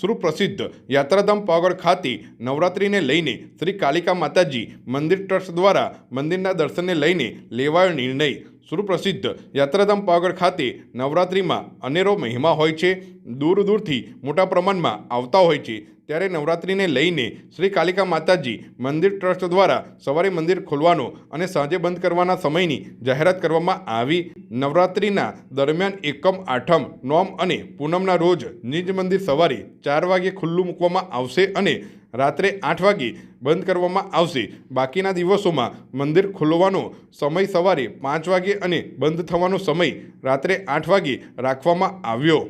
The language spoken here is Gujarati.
સુપ્રસિદ્ધ યાત્રાધામ પાવાગઢ ખાતે નવરાત્રિને લઈને શ્રી કાલિકા માતાજી મંદિર ટ્રસ્ટ દ્વારા મંદિરના દર્શનને લઈને લેવાયો નિર્ણય. સુપ્રસિદ્ધ યાત્રાધામ પાવાગઢ ખાતે નવરાત્રિમાં અનેરો મહિમા હોય છે. દૂર દૂરથી મોટા પ્રમાણમાં આવતા હોય છે. ત્યારે નવરાત્રિને લઈને શ્રી કાલિકા માતાજી મંદિર ટ્રસ્ટ દ્વારા સવારે મંદિર ખોલવાનો અને સાંજે બંધ કરવાના સમયની જાહેરાત કરવામાં આવી. નવરાત્રિના દરમિયાન એકમ, આઠમ, નોમ અને પૂનમના રોજ નિજ મંદિર સવારે ચાર વાગે ખુલ્લું મૂકવામાં આવશે અને રાત્રે આઠ વાગે બંધ કરવામાં આવશે. બાકીના દિવસોમાં મંદિર ખોલવાનો સમય સવારે પાંચ વાગે અને બંધ થવાનો સમય રાત્રે આઠ વાગે રાખવામાં આવ્યો.